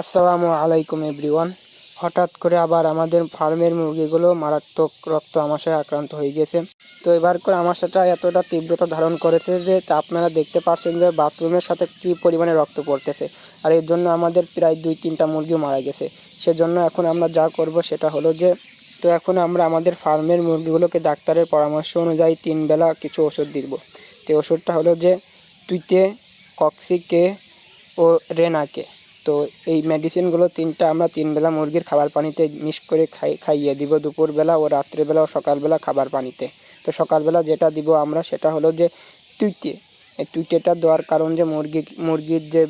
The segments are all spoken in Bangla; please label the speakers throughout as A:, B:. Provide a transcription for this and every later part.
A: আসসালামু আলাইকুম, এভরিওয়ান। হঠাৎ করে আবার আমাদের ফার্মের মুরগিগুলো মারাত্মক রক্ত আমাশায় আক্রান্ত হয়ে গেছে। তো এবার করে আমাশাটা এতটা তীব্রতা ধারণ করেছে যে আপনারা দেখতে পাচ্ছেন যে, বাথরুমের সাথে কী পরিমাণে রক্ত পড়তেছে। আর এর জন্য আমাদের প্রায় দুই তিনটা মুরগিও মারা গেছে। সেজন্য এখন আমরা যা করব সেটা হলো যে, তো এখন আমরা আমাদের ফার্মের মুরগিগুলোকে ডাক্তারের পরামর্শ অনুযায়ী তিন বেলা কিছু ওষুধ দিব। তো ওষুধটা হলো যে, তুইতে কক্সিকে ও রেনাকে। তো এই মেডিসিনগুলো তিনটা আমরা তিন বেলা মুরগির খাবার পানিতে মিক্স করে খাই, খাইয়ে দিব দুপুরবেলা ও রাত্রেবেলা ও সকালবেলা খাবার পানিতে। তো সকালবেলা যেটা দিব আমরা সেটা হলো যে তুইতে। এই তুইতেটা দেওয়ার কারণ যে মুরগি, মুরগির যে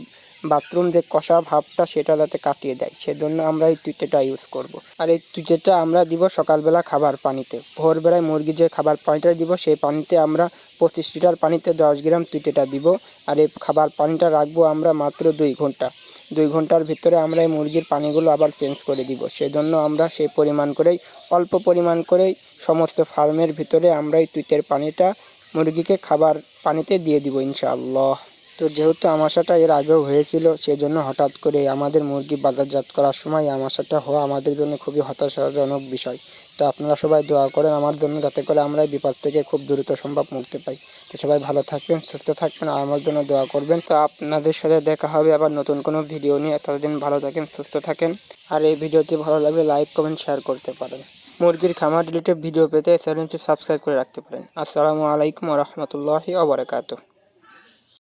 A: বাথরুম যে কষা ভাবটা সেটা যাতে কাটিয়ে দেয়, সেজন্য আমরা এই তুইতেটা ইউজ করব। আর এই তুইতেটা আমরা দিব সকালবেলা খাবার পানিতে। ভোরবেলায় মুরগি যে খাবার পানিটা দিব সেই পানিতে আমরা পঁচিশ লিটার পানিতে দশ গ্রাম তুইতেটা দিব। আর এই খাবার পানিটা রাখব আমরা মাত্র দুই ঘণ্টা। দুই ঘণ্টার ভিতরে আমরা এই মুরগির পানিগুলো আবার চেঞ্জ করে দিব। সেই জন্য আমরা সেই পরিমাণ করেই, অল্প পরিমাণ করেই সমস্ত ফার্মের ভিতরে আমরা এই তুইতের পানিটা মুরগিকে খাবার পানিতে দিয়ে দিব ইনশাআল্লাহ। তো যেহেতু আমাশাটা এর আগেও হয়েছিল, সেজন্য হঠাৎ করে আমাদের মুরগি বাজারজাত করার সময় আমাশাটা হওয়া আমাদের জন্য খুবই হতাশাজনক বিষয়। তো আপনারা সবাই দোয়া করেন আমার জন্য যাতে করে আমরা এই বিপদ থেকে খুব দ্রুত সম্ভব মুক্তি পাই। তো সবাই ভালো থাকবেন, সুস্থ থাকবেন আর আমার জন্য দোয়া করবেন। তো আপনাদের সাথে দেখা হবে আবার নতুন কোনো ভিডিও নিয়ে। ততদিন ভালো থাকেন, সুস্থ থাকেন। আর এই ভিডিওটি ভালো লাগলে লাইক, কমেন্ট, শেয়ার করতে পারেন। মুরগির খামার রিলেটেড ভিডিও পেতে চ্যানেলটি সাবস্ক্রাইব করে রাখতে পারেন। আসসালামু আলাইকুম রহমতুল্লাহি আবরকাত